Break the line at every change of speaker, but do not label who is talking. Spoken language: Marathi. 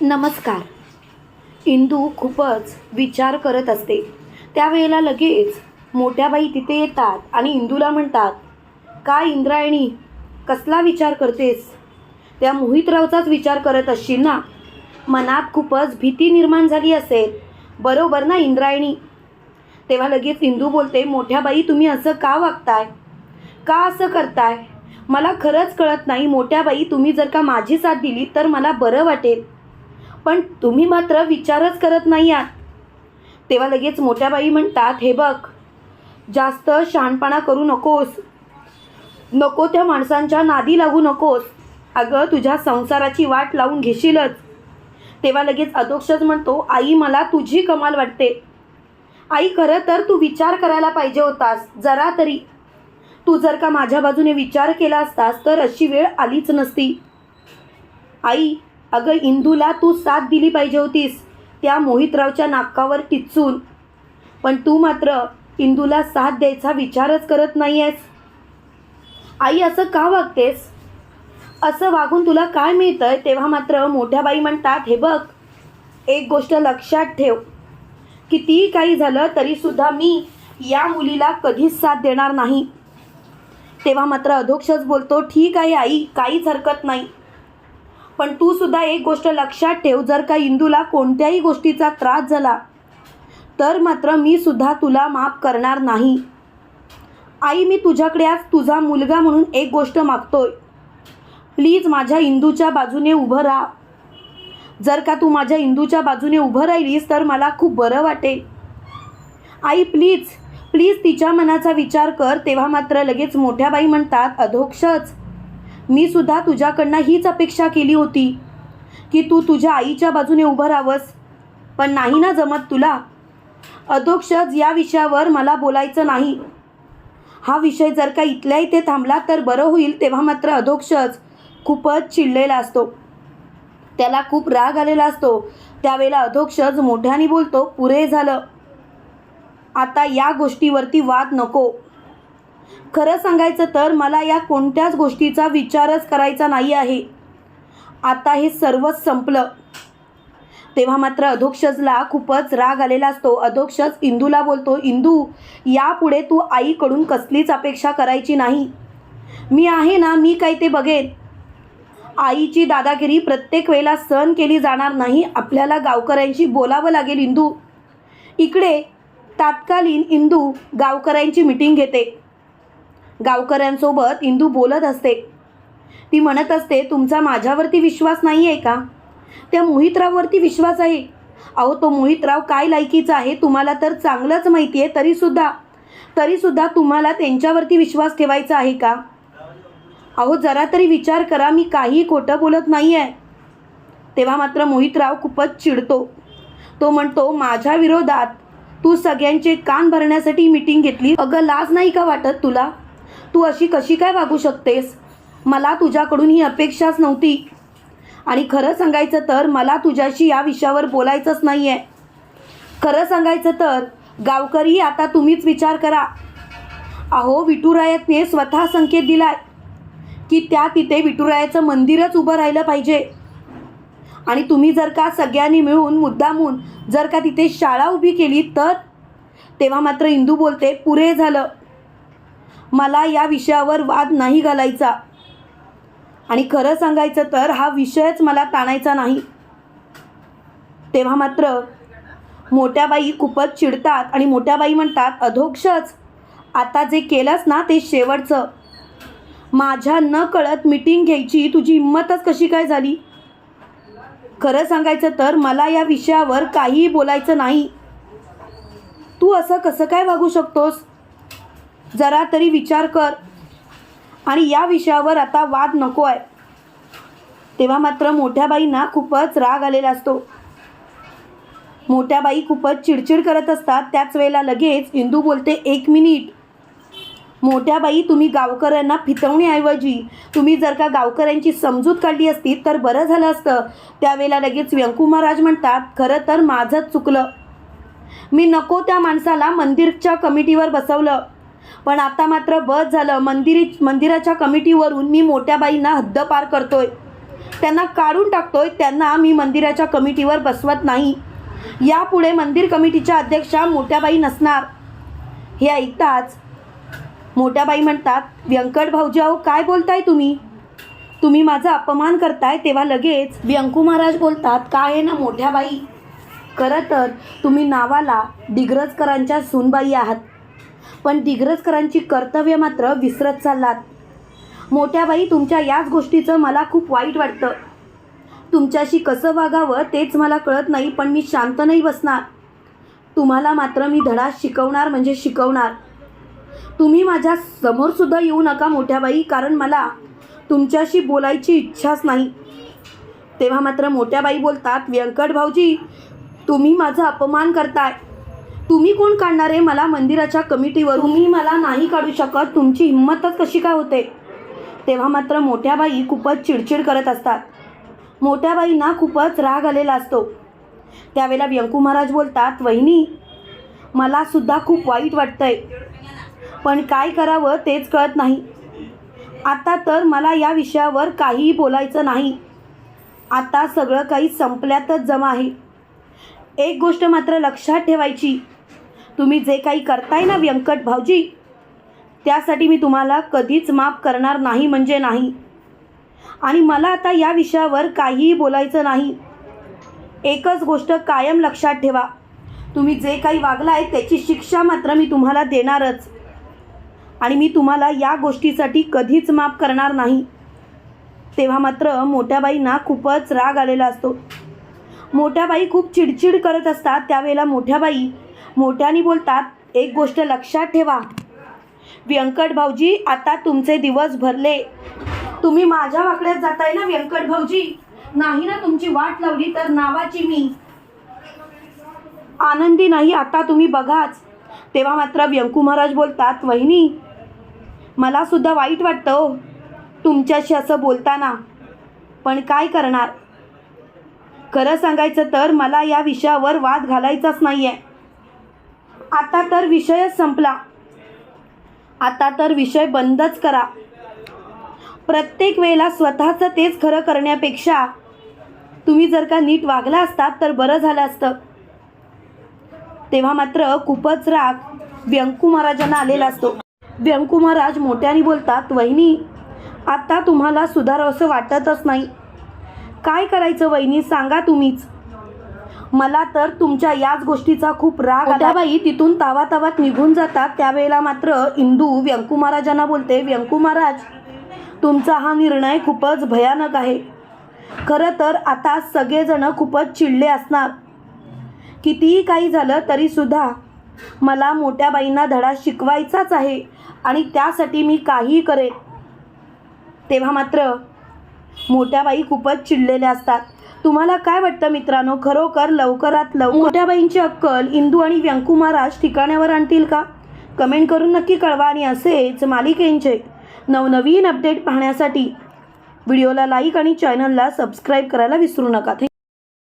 नमस्कार. इंदू खूपच विचार करत असते. त्यावेळेला लगेच मोठ्या बाई तिथे येतात आणि इंदूला म्हणतात काय इंद्रायणी कसला विचार करतेस? त्या मोहितरावचाच विचार करत असशील ना? मनात खूपच भीती निर्माण झाली असेल. बरोबर ना इंद्रायणी? तेव्हा लगेच इंदू बोलते मोठ्या बाई तुम्ही असं का वागताय? का असं करताय? मला खरंच कळत नाही मोठ्या बाई तुम्ही जर का माझी साथ दिली तर मला बरं वाटेल. पण तुम्ही मात्र विचारच करत नाही आहात तेव्हा लगेच मोठ्या बाई म्हणतात हे बघ जास्त शहाणपणा करू नकोस. नको त्या माणसांच्या नादी लागू नकोस. अगं तुझ्या संसाराची वाट लावून घेशीलच. तेव्हा लगेच अधोक्षच म्हणतो आई मला तुझी कमाल वाटते. आई खरं तर तू विचार करायला पाहिजे होतास जरा तरी. तू जर का माझ्या बाजूने विचार केला असतास तर अशी वेळ आलीच नसती. आई अगं इंदूला तू साथ दिली पाहिजे होतीस. त्या मोहितरावच्या नाकावर टिचून. पण तू मात्र इंदूला साथ द्यायचा विचारच करत नाही आहेस आई असं का वागतेस? असं वागून तुला काय मिळतंय? तेव्हा मात्र मोठ्या बाई म्हणतात हे बघ एक गोष्ट लक्षात ठेव. कितीही काही झालं तरीसुद्धा मी या मुलीला कधीच साथ देणार नाही. तेव्हा मात्र अधोक्षच बोलतो ठीक आहे आई काहीच हरकत नाही. पण तू सुद्धा एक गोष्ट लक्षात ठेव जर का इंदूला कोणत्याही गोष्टीचा त्रास झाला तर मात्र मी सुद्धा तुला माफ करणार नाही. आई मी तुझ्याकडे आज तुझा मुलगा म्हणून एक गोष्ट मागतोय. प्लीज माझ्या इंदूच्या बाजूने उभं राहा. जर का तू माझ्या इंदूच्या बाजूने उभं राहिलीस तर मला खूप बरं वाटेल. आई प्लीज प्लीज तिच्या मनाचा विचार कर तेव्हा मात्र लगेच मोठ्या बाई म्हणतात अधोक्षच. मी सुद्धा तुझ्याकडनं हीच अपेक्षा केली होती की तू तुझ्या आईच्या बाजूने उभं राहावंस. पण नाही ना जमत तुला. अधोक्षज या विषयावर मला बोलायचं नाही. हा विषय जर का इथल्या इथे थांबला तर बरं होईल तेव्हा मात्र अधोक्षज खूपच चिडलेला असतो. त्याला खूप राग आलेला असतो. त्यावेळेला अधोक्षज मोठ्याने बोलतो पुरे झालं. आता या गोष्टीवरती वाद नको. खरं सांगायचं तर मला या कोणत्याच गोष्टीचा विचारच करायचा नाही आहे. आता हे सर्वच संपलं. तेव्हा मात्र अधोक्षजला खूपच राग आलेला असतो. अधोक्षज इंदूला बोलतो इंदू यापुढे तू आईकडून कसलीच अपेक्षा करायची नाही. मी आहे ना मी काय ते बघेन. आईची दादागिरी प्रत्येक वेळेला सहन केली जाणार नाही. आपल्याला गावकऱ्यांशी बोलावं लागेल इंदू. इकडे तात्कालीन इंदू गावकऱ्यांची मिटिंग घेते. गावकऱ्यांसोबत इंदू बोलत असते. ती म्हणत असते तुमचा माझ्यावरती विश्वास नाही आहे का? त्या मोहितराववरती विश्वास आहे. अहो तो मोहितराव काय लायकीचा आहे तुम्हाला तर चांगलंच माहिती आहे तरीसुद्धा. तरीसुद्धा तुम्हाला त्यांच्यावरती विश्वास ठेवायचा आहे का? अहो जरा तरी विचार करा मी काही खोटं बोलत नाही आहे तेव्हा मात्र मोहितराव खूपच चिडतो. तो म्हणतो माझ्या विरोधात तू सगळ्यांचे कान भरण्यासाठी मीटिंग घेतली. अगं लाज नाही का वाटत तुला? तू अशी कशी काय वागू शकतेस? मला तुझ्याकडून ही अपेक्षाच नव्हती. आणि खरं सांगायचं तर मला तुझ्याशी या विषयावर बोलायचंच नाही आहे खरं सांगायचं तर गावकरी आता तुम्हीच विचार करा. अहो विठुरायातने स्वतः संकेत दिलाय की त्या तिथे विठुरायाचं मंदिरच उभं राहिलं पाहिजे. आणि तुम्ही जर का सगळ्यांनी मिळून मुद्दामून जर का तिथे शाळा उभी केली तर? तेव्हा मात्र इंदू बोलते पुरे झालं. मला या विषयावर वाद नाही घालायचा. आणि खरं सांगायचं तर हा विषयच मला ताणायचा नाही. तेव्हा मात्र मोठ्या बाई खूपच चिडतात आणि मोठ्या बाई म्हणतात अधोक्षच आता जे केलंस ना ते शेवटचं. माझ्या न कळत मिटिंग घ्यायची तुझी हिंमतच कशी काय झाली? खरं सांगायचं तर मला या विषयावर काहीही बोलायचं नाही. तू असं कसं काय वागू शकतोस? जरा तरी विचार कर. आणि या विषयावर आता वाद नको आहे. तेव्हा मात्र मोठ्या बाईंना खूपच राग आलेला असतो. मोठ्या बाई खूपच चिडचिड करत असतात. त्याच वेळेला लगेच इंदू बोलते एक मिनिट. मोठ्या बाई तुम्ही गावकऱ्यांना फितवण्याऐवजी तुम्ही जर का गावकऱ्यांची समजूत काढली असती तर बरं झालं असतं. त्यावेळेला लगेच व्यंकू महाराज म्हणतात खरं तर माझंच चुकलं. मी नको त्या माणसाला मंदिरच्या कमिटीवर बसवलं. पण आता मात्र बस झालं. मंदिरी मंदिराच्या कमिटीवरून मी मोठ्या बाईंना हद्दपार करतोय. त्यांना काढून टाकतोय. त्यांना मी मंदिराच्या कमिटीवर बसवत नाही. यापुढे मंदिर कमिटीच्या अध्यक्षा मोठ्याबाई नसणार. हे ऐकताच मोठ्याबाई म्हणतात व्यंकट भाऊजी अहो काय बोलताय तुम्ही? तुम्ही माझा अपमान करताय. तेव्हा लगेच व्यंकू महाराज बोलतात काय आहे ना मोठ्याबाई खरं तर तुम्ही नावाला डिग्रजकरांच्या सूनबाई आहात. पण दिग्रजकरांची कर्तव्य मात्र विसरत चाललात. मोठ्याबाई तुमच्या याच गोष्टीचं मला खूप वाईट वाटतं. तुमच्याशी कसं वागावं तेच मला कळत नाही पण मी शांत नाही बसणार. तुम्हाला मात्र मी धडा शिकवणार म्हणजे शिकवणार. तुम्ही माझ्या समोरसुद्धा येऊ नका मोठ्याबाई कारण मला तुमच्याशी बोलायची इच्छाच नाही. तेव्हा मात्र मोठ्याबाई बोलतात व्यंकट भाऊजी तुम्ही माझा अपमान करताय. तुम्ही कोण काढणार आहे? मला मंदिराच्या कमिटीवर तुम्ही मला नाही काढू शकत. तुमची हिंमतच कशी काय होते? तेव्हा मात्र मोठ्या बाई खूपच चिडचिड करत असतात. मोठ्या बाईंना खूपच राग आलेला असतो. त्यावेळेला व्यंकू महाराज बोलतात वहिनी मला सुद्धा खूप वाईट वाटतंय. पण काय करावं तेच कळत नाही. आता तर मला या विषयावर काहीही बोलायचं नाही. आता सगळं काही संपल्यातच जमा आहे. एक गोष्ट मात्र लक्षात ठेवायची. तुम्ही जे काही करताय ना व्यंकट भाऊजी त्यासाठी मी तुम्हाला कधीच माफ करणार नाही म्हणजे नाही. आणि मला आता या विषयावर काहीही बोलायचं नाही. एकच गोष्ट कायम लक्षात ठेवा. तुम्ही जे काही वागलाय त्याची शिक्षा मात्र मी तुम्हाला देणारच. आणि मी तुम्हाला या गोष्टीसाठी कधीच माफ करणार नाही. तेव्हा मात्र मोठ्याबाईंना खूपच राग आलेला असतो. मोठ्याबाई खूप चिडचिड करत असतात त्यावेळेला मोठ्याबाई मोठ्याने बोलतात एक गोष्ट लक्षात ठेवा. व्यंकट भाऊजी आता तुमचे दिवस भरले. तुम्ही माझ्या वाकड्यात जाताय ना व्यंकट भाऊजी? नाही ना तुमची वाट लावली तर नावाची मी. आनंदी नाही आता तुम्ही बघाच. तेव्हा मात्र व्यंकू महाराज बोलतात वहिनी मला सुद्धा वाईट वाटतं हो तुमच्याशी असं बोलताना. पण काय करणार? खरं सांगायचं तर मला या विषयावर वाद घालायचाच नाही आहे आता तर विषयच संपला. आता तर विषय बंदच करा. प्रत्येक वेळेला स्वतःचं तेच खरं करण्यापेक्षा तुम्ही जर का नीट वागला असतात तर बरं झालं असतं. तेव्हा मात्र खूपच राग व्यंकू महाराजांना आलेला असतो. व्यंकू महाराज मोठ्याने बोलतात वहिनी आता तुम्हाला सुधारावंसं वाटतच नाही. काय करायचं वहिनी? सांगा तुम्हीच. मला तर तुमच्या याच गोष्टीचा खूप राग आला. बाई तिथून तावा तावात निघून जातात. त्यावेळेला मात्र इंदू व्यंकू महाराजांना बोलते व्यंकू महाराज तुमचा हा निर्णय खूपच भयानक आहे. खरं तर आता सगळेजण खूपच चिडले असणार. कितीही काही झालं तरीसुद्धा मला मोठ्या बाईंना धडा शिकवायचाच आहे आणि त्यासाठी मी काहीही करेन. तेव्हा मात्र मोठ्या बाई खूपच चिडलेल्या असतात. तुम्हाला काय वाटतं मित्रांनो? खरोखर लवकरात लवकर मोठ्या अक्कल इंदू आणि व्यंकू महाराज ठिकाण्यावर आणतील का? कमेंट करून नक्की कळवा आणि असेच मालिकेंचे नवनवीन अपडेट पाहण्यासाठी व्हिडिओला लाईक आणि चॅनलला सबस्क्राईब करायला विसरू नका.